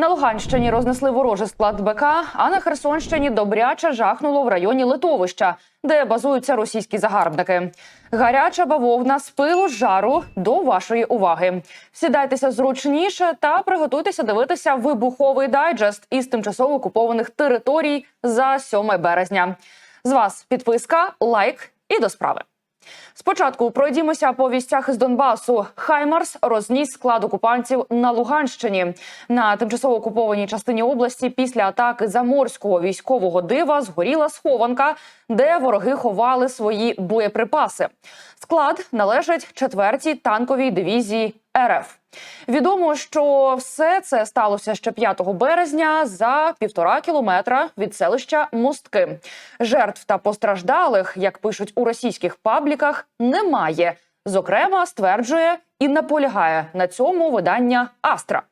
На Луганщині рознесли ворожий склад БК, а на Херсонщині добряче жахнуло в районі Литовища, де базуються російські загарбники. Гаряча бавовна з пилу з жару до вашої уваги. Сідайтеся зручніше та приготуйтеся дивитися вибуховий дайджест із тимчасово окупованих територій за 7 березня. З вас підписка, лайк і до справи. Спочатку пройдімося по вістях із Донбасу. Хаймарс розніс склад окупантів на Луганщині на тимчасово окупованій частині області. Після атаки заморського військового дива згоріла схованка, де вороги ховали свої боєприпаси. Склад належить четвертій танковій дивізії РФ. Відомо, що все це сталося ще 5 березня за півтора кілометра від селища Мостки. Жертв та постраждалих, як пишуть у російських пабліках, немає. Зокрема, стверджує і наполягає на цьому видання Астра.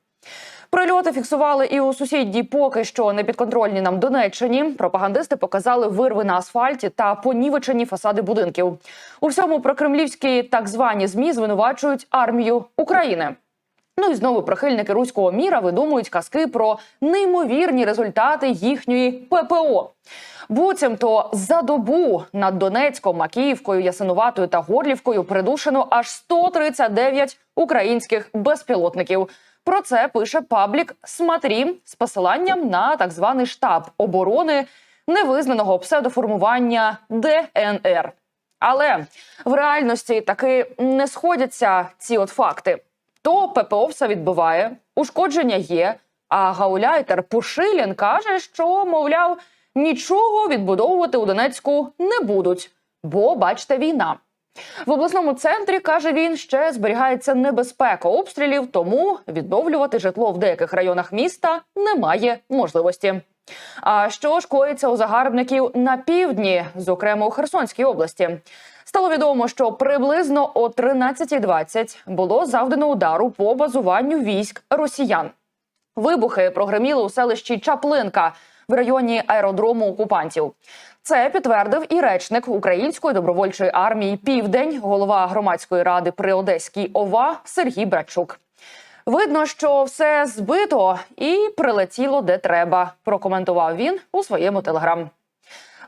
Прильоти фіксували і у сусідній поки що непідконтрольній нам Донеччині. Пропагандисти показали вирви на асфальті та понівечені фасади будинків. У всьому прокремлівські так звані змі звинувачують армію України. Ну і знову прихильники руського міра видумують казки про неймовірні результати їхньої ППО. Буцімто за добу над Донецьком, Макіївкою, Ясинуватою та Горлівкою придушено аж 139 українських безпілотників. Про це пише паблік Смотрі з посиланням на так званий штаб оборони невизнаного псевдоформування ДНР. Але в реальності таки не сходяться ці от факти. То ППО все відбиває, ушкодження є. А гауляйтер Пушилін каже, що мовляв нічого відбудовувати у Донецьку не будуть, бо бачите, війна. В обласному центрі каже він, ще зберігається небезпека обстрілів, тому відновлювати житло в деяких районах міста немає можливості. А що ж коїться у загарбників на півдні, зокрема у Херсонській області? Стало відомо, що приблизно о 13.20 було завдано удару по базуванню військ росіян. Вибухи прогреміли у селищі Чаплинка в районі аеродрому окупантів. Це підтвердив і речник Української добровольчої армії Південь, голова громадської ради при Одеській ОВА Сергій Брачук. Видно, що все збито і прилетіло де треба. Прокоментував він у своєму телеграм.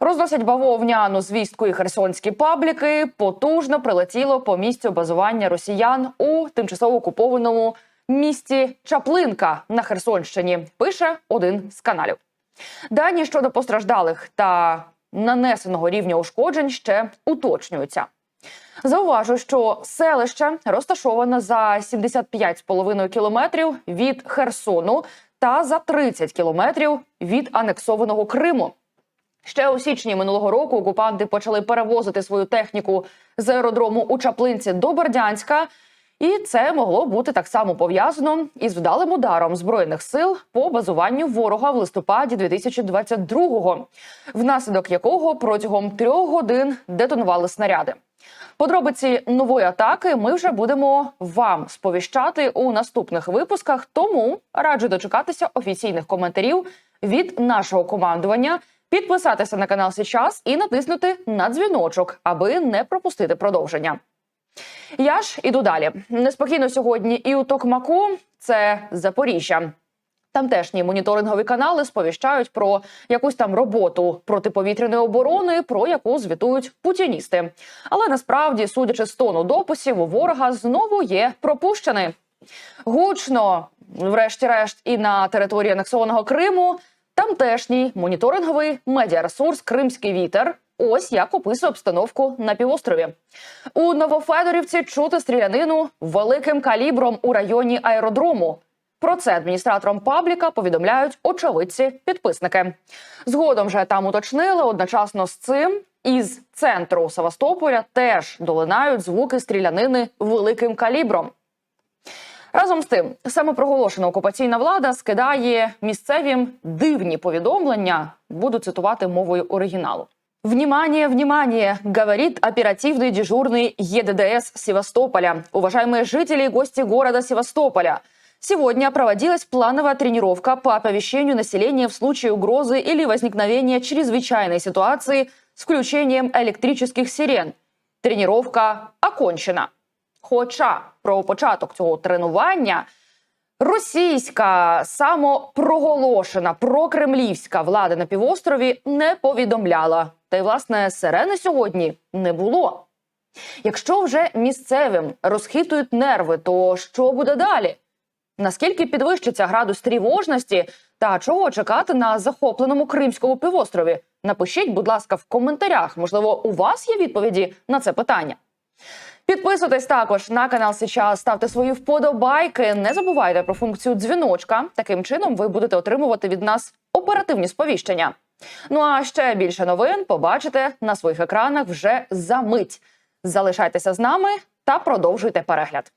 Розносять бавовняну звістку і херсонські пабліки. Потужно прилетіло по місцю базування росіян у тимчасово окупованому місті Чаплинка на Херсонщині. Пише один з каналів. Дані щодо постраждалих та нанесеного рівня ушкоджень ще уточнюються. Зауважу, що селище розташоване за 75,5 кілометрів від Херсону та за 30 кілометрів від анексованого Криму. Ще у січні минулого року окупанти почали перевозити свою техніку з аеродрому у Чаплинці до Бердянська. І це могло бути так само пов'язано із вдалим ударом збройних сил по базуванню ворога в листопаді 2022-го, внаслідок якого протягом трьох годин детонували снаряди. Подробиці нової атаки ми вже будемо вам сповіщати у наступних випусках. Тому раджу дочекатися офіційних коментарів від нашого командування, підписатися на канал сейчас і натиснути на дзвіночок, аби не пропустити продовження. Я ж іду далі. Неспокійно сьогодні і у Токмаку це Запоріжжя. Тамтешні моніторингові канали сповіщають про якусь там роботу протиповітряної оборони, про яку звітують путіністи. Але насправді, судячи з тону дописів, у ворога знову є пропущений. Гучно, врешті-решт, і на території анексованого Криму тамтешній моніторинговий медіаресурс Кримський вітер. Ось як описує обстановку на півострові. У Новофедорівці чути стрілянину великим калібром у районі аеродрому. Про це адміністраторам пабліка повідомляють очевидці-підписники. Згодом же там уточнили одночасно з цим. Із центру Севастополя теж долинають звуки стрілянини великим калібром. Разом з тим, самопроголошена окупаційна влада скидає місцевім дивні повідомлення. Буду цитувати мовою оригіналу. Внимание, внимание, говорит оперативный дежурный ЕДДС Севастополя. Уважаемые жители и гости города Севастополя. Сегодня проводилась плановая тренировка по оповещению населения в случае угрозы или возникновения чрезвычайной ситуации с включением электрических сирен. Тренировка окончена. Хоча про початок цього тренування Російська самопроголошена прокремлівська влада на півострові не повідомляла. та й власне сирени сьогодні не було. Якщо вже місцевим розхитують нерви, то що буде далі? Наскільки підвищиться градус тривожності та чого чекати на захопленому Кримському півострові? Напишіть, будь ласка, в коментарях. Можливо, у вас є відповіді на це питання. Підписуйтесь також на канал Сейчас, ставте свої вподобайки. Не забувайте про функцію дзвіночка. Таким чином ви будете отримувати від нас оперативні сповіщення. Ну а ще більше новин побачите на своїх екранах вже за мить. Залишайтеся з нами та продовжуйте перегляд.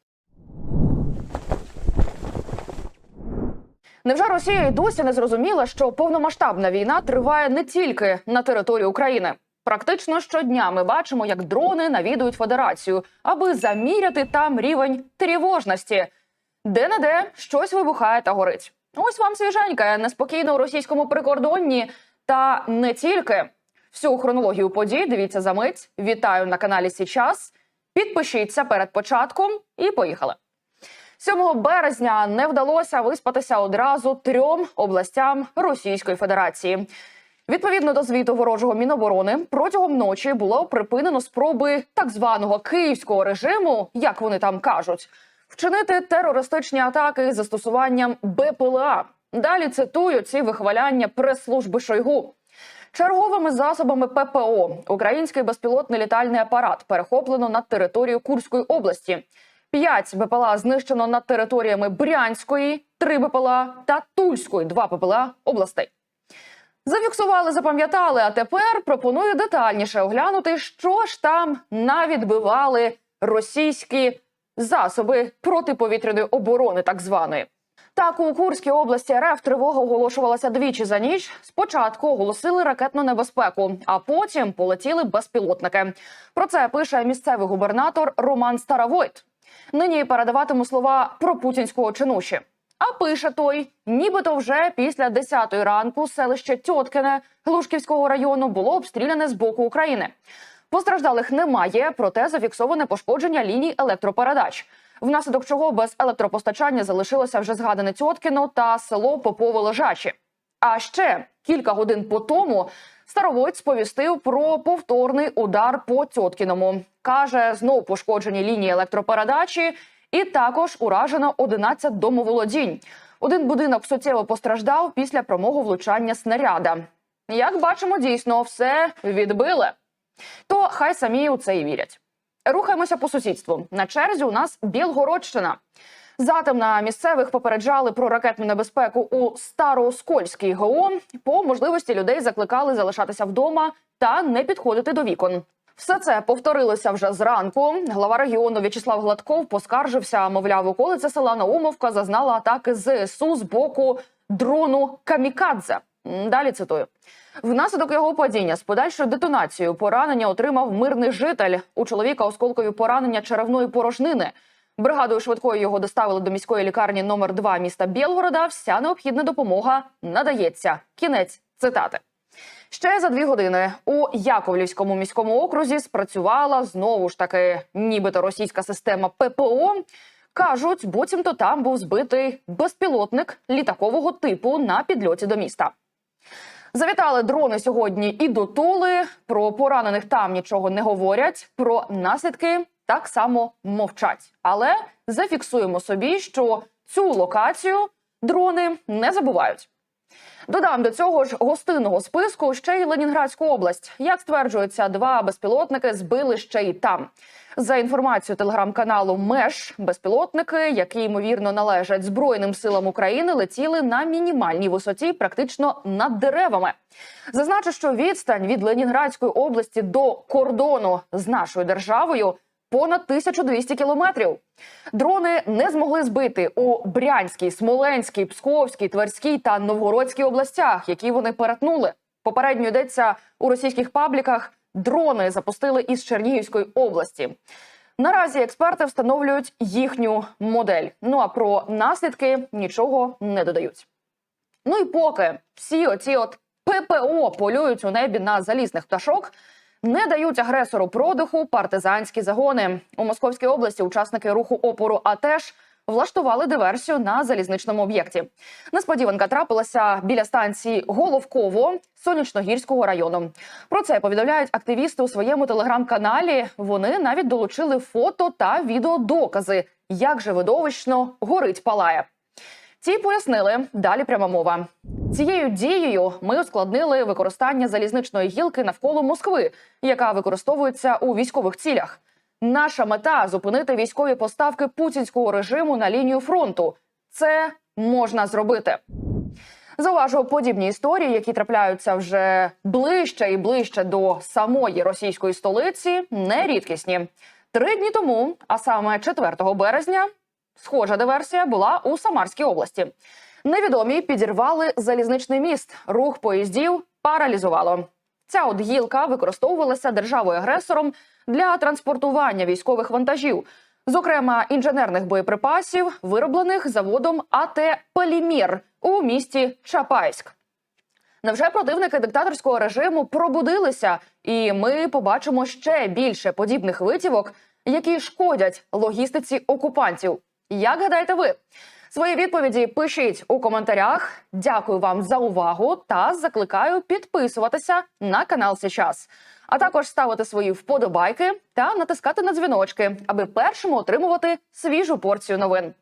Невже Росія й досі не зрозуміла, що повномасштабна війна триває не тільки на території України? Практично щодня ми бачимо, як дрони навідують федерацію, аби заміряти там рівень тривожності. Де не де щось вибухає та горить. Ось вам свіженька, неспокійно у російському прикордонні, та не тільки. Всю хронологію подій дивіться за мить. Вітаю на каналі Січас. Підпишіться перед початком і поїхали. 7 березня не вдалося виспатися одразу трьом областям Російської Федерації. Відповідно до звіту ворожого міноборони, протягом ночі було припинено спроби так званого київського режиму, як вони там кажуть, вчинити терористичні атаки з застосуванням БПЛА. Далі цитую ці вихваляння прес-служби Шойгу. Черговими засобами ППО український безпілотний літальний апарат перехоплено над територією Курської області. П'ять БПЛА знищено над територіями Брянської, три БПЛА та Тульської, два БПЛА областей. Зафіксували, запам'ятали. А тепер пропоную детальніше оглянути, що ж там навідбивали російські засоби протиповітряної оборони, так званої. Так, у Курській області РФ тривога оголошувалася двічі за ніч. Спочатку оголосили ракетну небезпеку, а потім полетіли безпілотники. Про це пише місцевий губернатор Роман Старовойт. Нині передаватиму слова про путінського чинуші. А пише той, нібито вже після 10-ї ранку селище Тьоткине Глушківського району було обстріляне з боку України. Постраждалих немає, проте зафіксоване пошкодження ліній електропередач. Внаслідок чого без електропостачання залишилося вже згадане Тьоткіно та село Попове Лежачі. А ще кілька годин по тому Старовойт сповістив про повторний удар по Тьоткіному. Каже, знов пошкоджені лінії електропередачі, і також уражено 11 домоволодінь. Один будинок суттєво постраждав після прямого влучання снаряда. Як бачимо, дійсно все відбили. То хай самі у це і вірять. Рухаємося по сусідству. На черзі у нас Білгородщина. Затем на місцевих попереджали про ракетну небезпеку у Старооскольській ГО. По можливості людей закликали залишатися вдома та не підходити до вікон. Все це повторилося вже зранку. Глава регіону В'ячеслав Гладков поскаржився. Мовляв, околиця села Наумовка зазнала атаки ЗСУ з боку дрону Камікадзе. Далі цитую. Внаслідок його падіння з подальшою детонацією поранення отримав мирний житель. У чоловіка осколкові поранення черевної порожнини. Бригадою швидкої його доставили до міської лікарні номер 2 міста Білгорода. Вся необхідна допомога надається. Кінець цитати. Ще за дві години у Яковлівському міському окрузі спрацювала знову ж таки, нібито російська система ППО. Кажуть, буцімто там був збитий безпілотник літакового типу на підльоті до міста. Завітали дрони сьогодні і до Тули. Про поранених там нічого не говорять. Про наслідки так само мовчать. Але зафіксуємо собі, що цю локацію дрони не забувають. Додам до цього ж гостинного списку ще й Ленінградську область. Як стверджується, два безпілотники збили ще й там. За інформацією телеграм-каналу Меж, безпілотники, які ймовірно належать Збройним силам України, летіли на мінімальній висоті, практично над деревами. Зазначу, що відстань від Ленінградської області до кордону з нашою державою понад 1200 кілометрів. Дрони не змогли збити у Брянській, Смоленській, Псковській, Тверській та Новгородській областях, які вони перетнули. Попередньо йдеться у російських пабліках. Дрони запустили із Чернігівської області. Наразі експерти встановлюють їхню модель. Ну а про наслідки нічого не додають. Ну і поки всі оці от ППО полюють у небі на залізних пташок, не дають агресору продиху партизанські загони у Московській області. Учасники руху опору АТЕШ влаштували диверсію на залізничному об'єкті. Несподіванка трапилася біля станції Головково Сонячногірського району. Про це повідомляють активісти у своєму телеграм-каналі. Вони навіть долучили фото та відеодокази, як же видовищно горить палає. Ті пояснили далі пряма мова. Цією дією ми ускладнили використання залізничної гілки навколо Москви, яка використовується у військових цілях. Наша мета зупинити військові поставки путінського режиму на лінію фронту. Це можна зробити. Зауважу, подібні історії, які трапляються вже ближче і ближче до самої російської столиці, не рідкісні. Три дні тому, а саме 4 березня, схожа диверсія була у Самарській області. Невідомі підірвали залізничний міст. Рух поїздів паралізувало. Ця от гілка використовувалася державою агресором для транспортування військових вантажів, зокрема інженерних боєприпасів, вироблених заводом АТ Полімір у місті Чапайськ. Невже противники диктаторського режиму пробудилися, і ми побачимо ще більше подібних витівок, які шкодять логістиці окупантів? Як гадаєте ви? Свої відповіді пишіть у коментарях. Дякую вам за увагу та закликаю підписуватися на канал Сейчас. А також ставити свої вподобайки та натискати на дзвіночки, аби першому отримувати свіжу порцію новин.